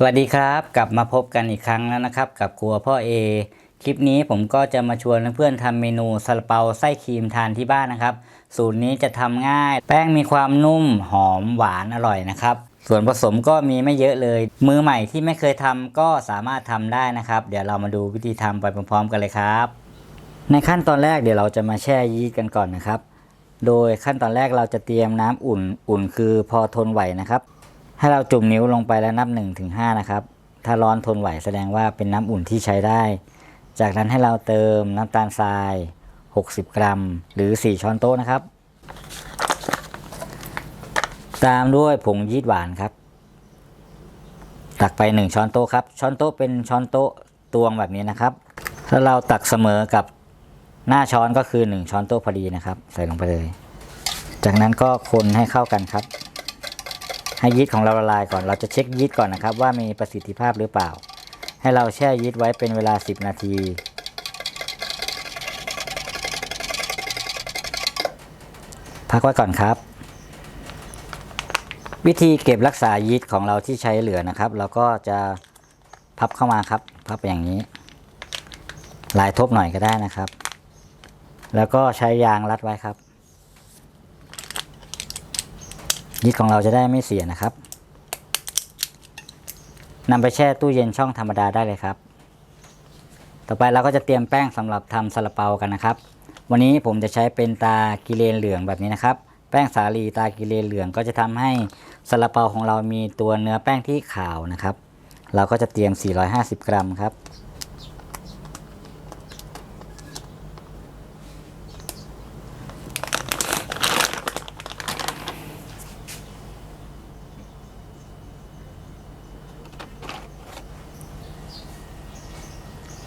สวัสดีครับกลับมาพบกันอีกครั้งแล้วนะครับ กับครัวพ่อเอคลิปนี้ผมก็จะมาชวนเพื่อนๆทำเมนูซาลาเปาไส้ครีมทานที่บ้านนะครับ สูตรนี้จะทำง่าย แป้งมีความนุ่มหอมหวานอร่อยนะครับ ส่วนผสมก็มีไม่เยอะเลย มือใหม่ที่ไม่เคยทำก็สามารถทำได้นะครับ เดี๋ยวเรามาดูวิธีทำไปพร้อมๆกันเลยครับ ในขั้นตอนแรกเดี๋ยวเราจะมาแช่ยีสต์กันก่อนนะครับ โดยขั้นตอนแรกเราจะเตรียมน้ำอุ่น อุ่นคือพอทนไหวนะครับ ให้เราจุ่มนิ้วลงไปแล้วนับ1นถึงหนะครับ ถ้าร้อนทนไหวแสดงว่าเป็นน้ำอุ่นที่ใช้ได้ จากนั้นให้เราเติมน้ำตาลทราย 60 กรัม หรือ 4 ช้อนโต๊ะนะครับ ตามด้วยผงยีสต์หวานครับ ตักไป 1 ช้อนโต๊ะครับ ช้อนโต๊ะเป็นช้อนโต๊ะตวงแบบนี้นะครับ ถ้าเราตักเสมอกับหน้าช้อนก็คือ 1 ช้อนโต๊ะพอดีนะครับ ใส่ลงไปเลย จากนั้นก็คนให้เข้ากันครับ ให้ยีสต์ของเราละลายก่อน เราจะเช็คยีสต์ก่อนนะครับ ว่ามีประสิทธิภาพหรือเปล่า ให้เราแช่ยีสต์ไว้เป็นเวลา 10 นาที พักไว้ก่อนครับ วิธีเก็บรักษายีสต์ของเราที่ใช้เหลือนะครับ เราก็จะพับเข้ามาครับ พับอย่างนี้ลายทบหน่อยก็ได้นะครับ แล้วก็ใช้ยางรัดไว้ครับ ยีสต์ของเราจะได้ไม่เสียนะครับนำไปแช่ตู้เย็นช่องธรรมดาได้เลยครับ ต่อไปเราก็จะเตรียมแป้งสำหรับทำซาลาเปากันนะครับ วันนี้ผมจะใช้เป็นตากิเลนเหลืองแบบนี้นะครับ แป้งสาลีตากิเลนเหลืองก็จะทำให้ซาลาเปาของเรามีตัวเนื้อแป้งที่ขาวนะครับ เราก็จะเตรียม 450 กรัมครับ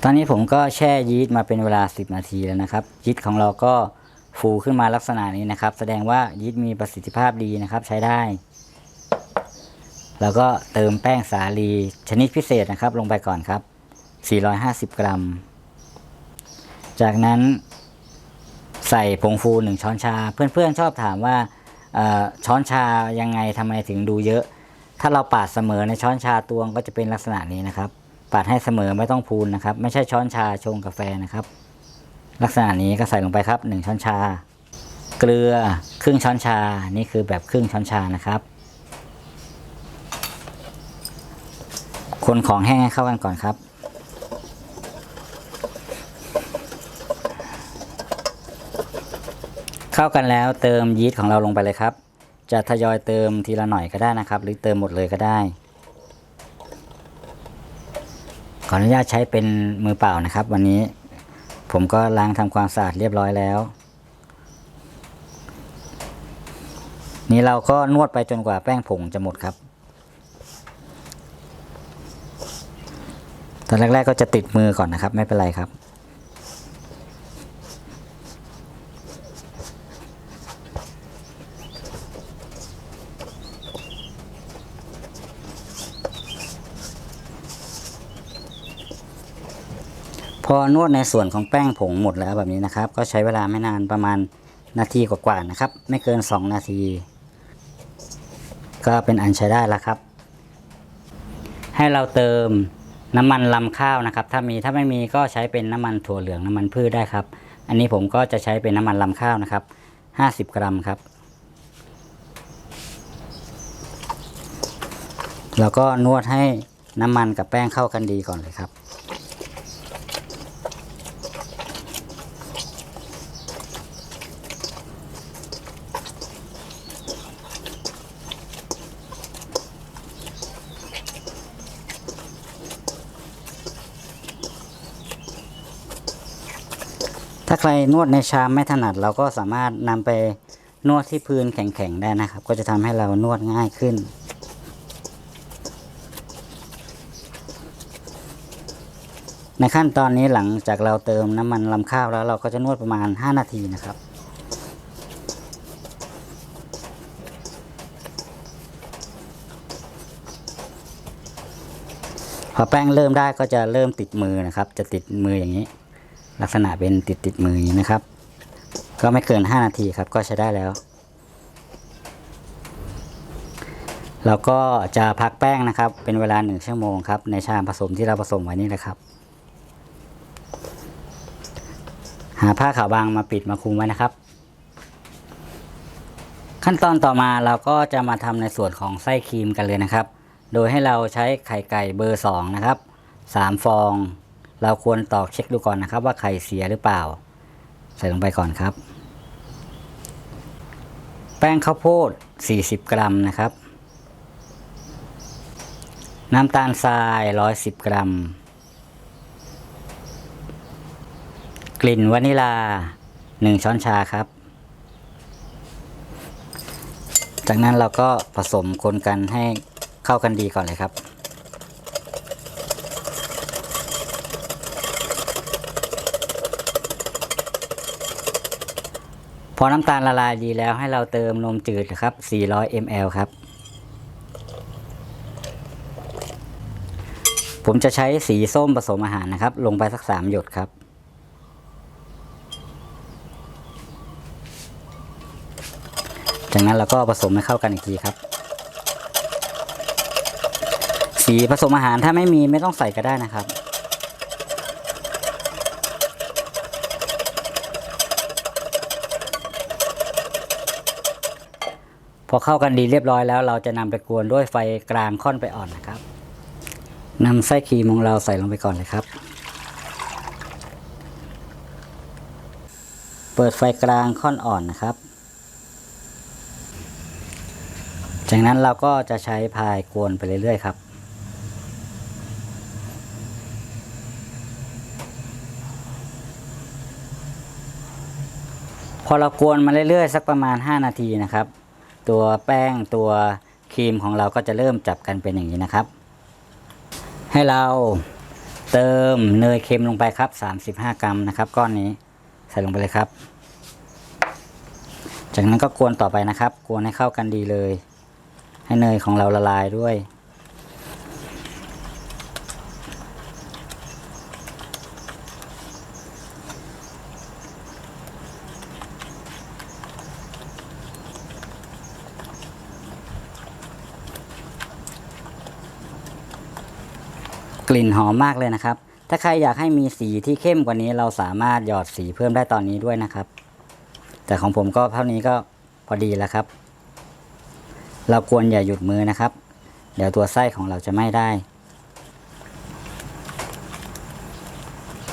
ตอนนี้ผมก็แช่ยีสต์มาเป็นเวลา 10 นาทีแล้วนะครับยีสต์ของเราก็ฟูขึ้นมาลักษณะนี้นะครับ แสดงว่ายีสต์มีประสิทธิภาพดีนะครับใช้ได้ แล้วก็เติมแป้งสาลีชนิดพิเศษนะครับ ลงไปก่อนครับ 450 กรัม จากนั้นใส่ผงฟู 1 ช้อนชา เพื่อนๆชอบถามว่าช้อนชายังไงทำไมถึงดูเยอะ ถ้าเราปาดเสมอในช้อนชาตวงก็จะเป็นลักษณะนี้นะครับ ปาดให้เสมอไม่ต้องพูนนะครับ ไม่ใช่ช้อนชาชงกาแฟนะครับ ลักษณะนี้ก็ใส่ลงไปครับหนึ่งช้อนชา เกลือครึ่งช้อนชา นี่คือแบบครึ่งช้อนชานะครับ คนของแห้งให้เข้ากันก่อนครับเข้ากันแล้วเติมยีสต์ของเราลงไปเลยครับ จะทยอยเติมทีละหน่อยก็ได้นะครับ หรือเติมหมดเลยก็ได้ ข ออนุญาตใช้เป็นมือเปล่านะครับ วันนี้ผมก็ล้างทำความสะอาดเรียบร้อยแล้ว นี่เราก็นวดไปจนกว่าแป้งผงจะหมดครับ ตอนแรกๆก็จะติดมือก่อนนะครับ ไม่เป็นไรครับ อนวดในส่วนของแป้งผงหมดแล้วแบบนี้นะครับ ก็ใช้เวลาไม่นานประมาณนาทีกว่าๆนะครับ ไม่เกิน 2 นาที ก็เป็นอันใช้ได้แล้วครับ ให้เราเติมน้ำมันลำข้าวนะครับ ถ้ามีถ้าไม่มีก็ใช้เป็นน้ำมันถั่วเหลืองน้ำมันพืชได้ครับ อันนี้ผมก็จะใช้เป็นน้ำมันลำข้าวนะครับ 50 กรัมครับ แล้วก็นวดให้น้ำมันกับแป้งเข้ากันดีก่อนเลยครับ ถ้าใครนวดในชามไม่ถนัดเราก็สามารถนำไปนวดที่พื้นแข็งๆได้นะครับ ก็จะทำให้เรานวดง่ายขึ้น ในขั้นตอนนี้หลังจากเราเติมน้ำมันลำข้าวแล้วเราก็จะนวดประมาณ 5 นาทีนะครับพอแป้งเริ่มได้ก็จะเริ่มติดมือนะครับ จะติดมืออย่างนี้ ลักษณะเป็นติดติดมืออย่างนี้นะครับ ก็ไม่เกิน 5 นาทีครับ ก็ใช้ได้แล้ว เราก็จะพักแป้งนะครับ เป็นเวลาหนึ่งชั่วโมงครับ ในชามผสมที่เราผสมไว้นี่แหละครับ หาผ้าขาวบางมาปิดมาคลุมไว้นะครับ ขั้นตอนต่อมาเราก็จะมาทำในส่วนของไส้ครีมกันเลยนะครับ โดยให้เราใช้ไข่ไก่เบอร์สองนะครับสามฟอง เราควรตอกเช็คดูก่อนนะครับ ว่าไข่เสียหรือเปล่า ใส่ลงไปก่อนครับ แป้งข้าวโพด 40 กรัมนะครับ น้ำตาลทราย 110 กรัม กลิ่นวานิลา 1 ช้อนชาครับ จากนั้นเราก็ผสมคนกันให้เข้ากันดีก่อนเลยครับ อน้ำตาลละลายดีแล้วให้เราเติมนมจืดนะครับ 400 ml ครับ ผมจะใช้สีส้มผสมอาหารนะครับ ลงไปสัก 3 หยดครับ จากนั้นเราก็ผสมให้เข้ากันอีกทีครับ สีผสมอาหารถ้าไม่มีไม่ต้องใส่ก็ได้นะครับ พอเข้ากันดีเรียบร้อยแล้วเราจะนำไปกวนด้วยไฟกลางค่อนไปอ่อนนะครับนำไส้ครีมของเราใส่ลงไปก่อนเลยครับ เปิดไฟกลางค่อนอ่อนนะครับ จากนั้นเราก็จะใช้พายกวนไปเรื่อยๆครับพอเรากวนมาเรื่อยๆ สักประมาณ 5 นาทีนะครับ ตัวแป้งตัวครีมของเราก็จะเริ่มจับกันเป็นอย่างนี้นะครับ ให้เราเติมเนยเค็มลงไปครับ 35 กรัมนะครับ ก้อนนี้ใส่ลงไปเลยครับ จากนั้นก็กวนต่อไปนะครับ กวนให้เข้ากันดีเลย ให้เนยของเราละลายด้วย กลิ่นหอมมากเลยนะครับ ถ้าใครอยากให้มีสีที่เข้มกว่านี้เราสามารถหยอดสีเพิ่มได้ตอนนี้ด้วยนะครับ แต่ของผมก็เท่านี้ก็พอดีแล้วครับ เราควรอย่าหยุดมือนะครับ เดี๋ยวตัวไส้ของเราจะไม่ได้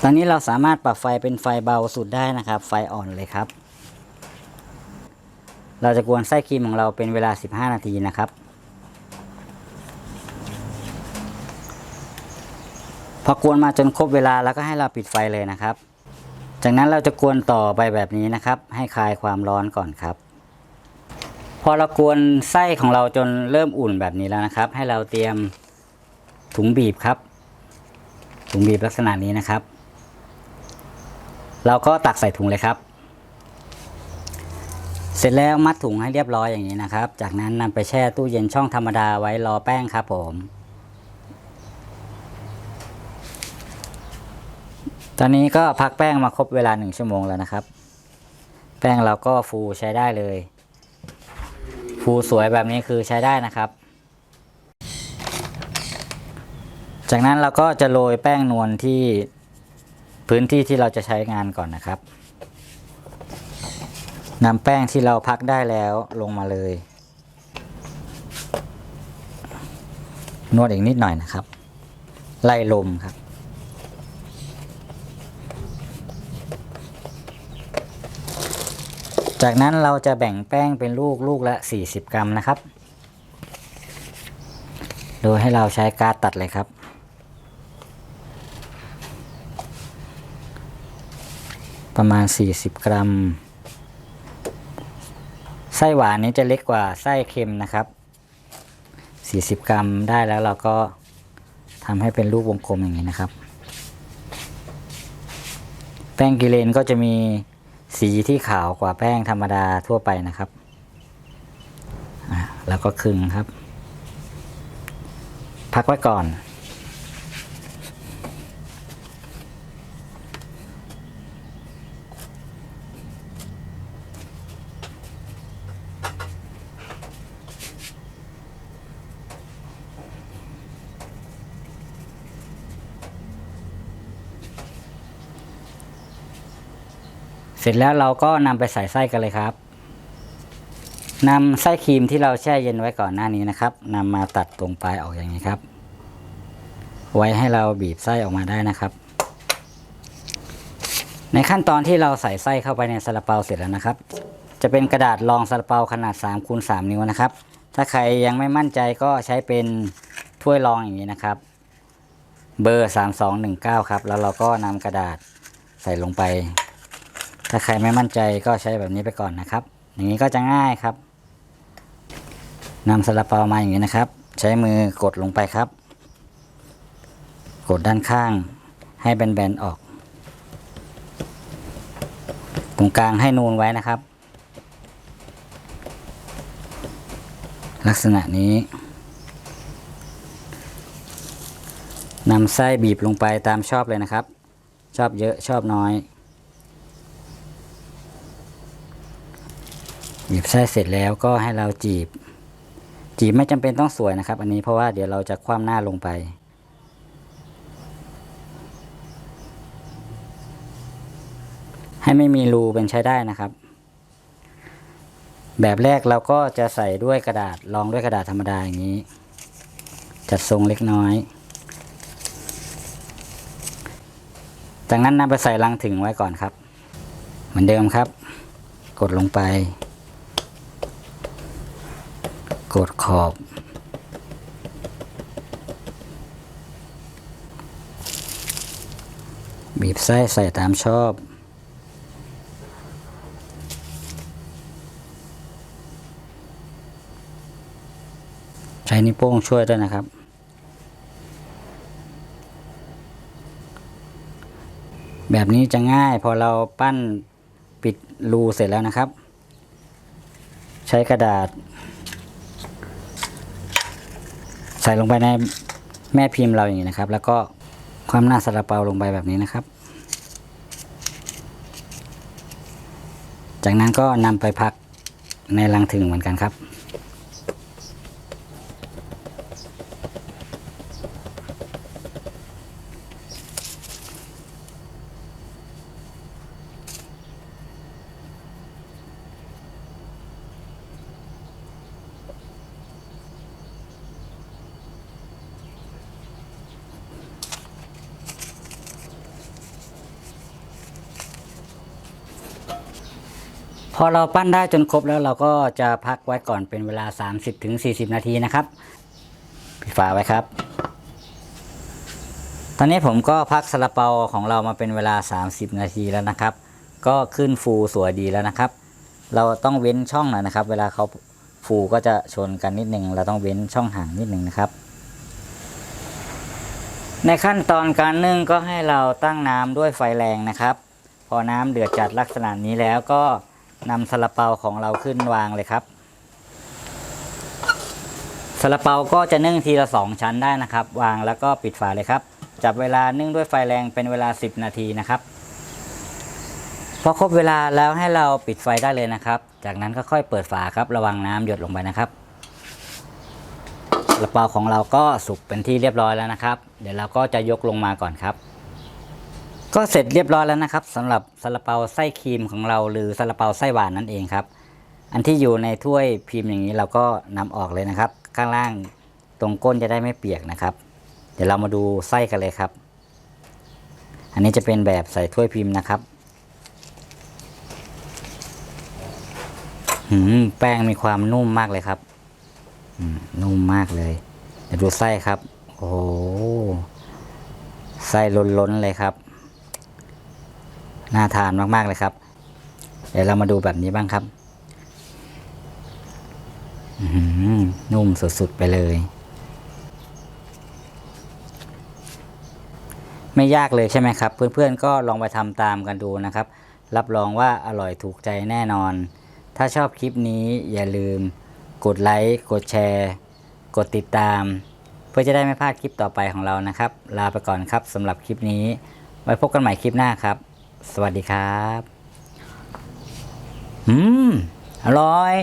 ตอนนี้เราสามารถปรับไฟเป็นไฟเบาสุดได้นะครับ ไฟอ่อนเลยครับ เราจะกวนไส้ครีมของเราเป็นเวลา 15 นาทีนะครับ พอกวนมาจนครบเวลาแล้วก็ให้เราปิดไฟเลยนะครับ จากนั้นเราจะกวนต่อไปแบบนี้นะครับ ให้คลายความร้อนก่อนครับ พอเรากวนไส้ของเราจนเริ่มอุ่นแบบนี้แล้วนะครับ ให้เราเตรียมถุงบีบครับ ถุงบีบลักษณะนี้นะครับ เราก็ตักใส่ถุงเลยครับ เสร็จแล้วมัดถุงให้เรียบร้อยอย่างนี้นะครับ จากนั้นนำไปแช่ตู้เย็นช่องธรรมดาไว้รอแป้งครับผม ตอนนี้ก็พักแป้งมาครบเวลาหนึ่งชั่วโมงแล้วนะครับ แป้งเราก็ฟูใช้ได้เลย ฟูสวยแบบนี้คือใช้ได้นะครับ จากนั้นเราก็จะโรยแป้งนวลที่พื้นที่ที่เราจะใช้งานก่อนนะครับนำแป้งที่เราพักได้แล้วลงมาเลย นวดอีกนิดหน่อยนะครับ ไล่ลมครับ จากนั้นเราจะแบ่งแป้งเป็นลูกลูกละ 40 กรัมนะครับ โดยให้เราใช้การตัดเลยครับ ประมาณ 40 กรัม ไส้หวานนี้จะเล็กกว่าไส้เค็มนะครับ 40 กรัมได้แล้วเราก็ทำให้เป็นรูปวงกลมอย่างนี้นะครับ แป้งกิเลนก็จะมี สีที่ขาวกว่าแป้งธรรมดาทั่วไปนะครับแล้วก็ครึ่งครับ พักไว้ก่อน ร็จแล้วเราก็นำไปใส่ไส้กันเลยครับนำไส้ครีมที่เราแช่เย็นไว้ก่อนหน้านี้นะครับนำมาตัดตรงปลายออกอย่างนี้ครับ ไว้ให้เราบีบไส้ออกมาได้นะครับ ในขั้นตอนที่เราใส่ไส้เข้าไปในซาลาเปาเสร็จแล้วนะครับ จะเป็นกระดาษรองซาลาเปาขนาด3คูณ3นิ้วนะครับ ถ้าใครยังไม่มั่นใจก็ใช้เป็นถ้วยรองอย่างนี้นะครับ เบอร์ 3219 ครับ แล้วเราก็นำกระดาษใส่ลงไป ถ้าใครไม่มั่นใจก็ใช้แบบนี้ไปก่อนนะครับ อย่างนี้ก็จะง่ายครับนำซาลาเปามาอย่างนี้นะครับ ใช้มือกดลงไปครับ กดด้านข้าง ให้แบนๆออก ตรงกลางให้นูนไว้นะครับ ลักษณะนี้นำไส้บีบลงไปตามชอบเลยนะครับ ชอบเยอะชอบน้อย บีบไส้เสร็จแล้วก็ให้เราจีบ จีบไม่จำเป็นต้องสวยนะครับ อันนี้เพราะว่าเดี๋ยวเราจะคว่ำหน้าลงไปให้ไม่มีรูเป็นใช้ได้นะครับ แบบแรกเราก็จะใส่ด้วยกระดาษรองด้วยกระดาษธรรมดาอย่างนี้ จัดทรงเล็กน้อย จากนั้นนำไปใส่ลังถึงไว้ก่อนครับ เหมือนเดิมครับ กดลงไป กดขอบ บีบไส้ใส่ตามชอบ ใช้นิ้วโป้งช่วยด้วยนะครับแบบนี้จะง่ายพอเราปั้นปิดรูเสร็จแล้วนะครับ ใช้กระดาษ ส่ลงไปในแม่พิมพ์เราอย่างนี้นะครับ แล้วก็ความหน้าซาลาเปาลงไปแบบนี้นะครับ จากนั้นก็นำไปพักในลังถึงเหมือนกันครับ พอเราปั้นได้จนครบแล้วเราก็จะพักไว้ก่อนเป็นเวลา 30-40ถึง40 นาทีนะครับปิดฝาไว้ครับ ตอนนี้ผมก็พักซาลาเปาของเรามาเป็นเวลา 30 นาทีแล้วนะครับ ก็ขึ้นฟูสวยดีแล้วนะครับ เราต้องเว้นช่องหน่อยนะครับ เวลาเขาฟูก็จะชนกันนิดหนึ่งเราต้องเว้นช่องห่างนิดหนึ่งนะครับในขั้นตอนการนึ่งก็ให้เราตั้งน้ำด้วยไฟแรงนะครับ พอน้ำเดือดจัดลักษณะนี้แล้วก็ นำซาลาเปาของเราขึ้นวางเลยครับซาลาเปาก็จะนึ่งทีละสองชั้นได้นะครับ วางแล้วก็ปิดฝาเลยครับ จับเวลานึ่งด้วยไฟแรงเป็นเวลา 10 นาทีนะครับพอครบเวลาแล้วให้เราปิดไฟได้เลยนะครับ จากนั้นก็ค่อยเปิดฝาครับ ระวังน้ำหยดลงไปนะครับซาลาเปาของเราก็สุกเป็นที่เรียบร้อยแล้วนะครับ เดี๋ยวเราก็จะยกลงมาก่อนครับ ก็เสร็จเรียบร้อยแล้วนะครับสำหรับซาลาเปาไส้ครีมของเรา หรือซาลาเปาไส้หวานนั่นเองครับ อันที่อยู่ในถ้วยพิมพ์อย่างนี้เราก็นำออกเลยนะครับ ข้างล่างตรงก้นจะได้ไม่เปียกนะครับ เดี๋ยวเรามาดูไส้กันเลยครับ อันนี้จะเป็นแบบใส่ถ้วยพิมพ์นะครับหืมแป้งมีความนุ่มมากเลยครับนุ่มมากเลย เดี๋ยวดูไส้ครับ โอ้โหไส้ล้นๆเลยครับ น่าทานมาก ๆ เลยครับ เดี๋ยวเรามาดูแบบนี้บ้างครับอื้อหือนุ่มสุด ๆ ไปเลย ไม่ยากเลยใช่ไหมครับ เพื่อน ๆ ก็ลองไปทำตามกันดูนะครับ รับรองว่าอร่อยถูกใจแน่นอน ถ้าชอบคลิปนี้อย่าลืม กดไลค์ กดแชร์ กดติดตาม เพื่อจะได้ไม่พลาดคลิปต่อไปของเรานะครับ ลาไปก่อนครับสำหรับคลิปนี้ ไว้พบกันใหม่คลิปหน้าครับ สวัสดีครับ อืม อร่อย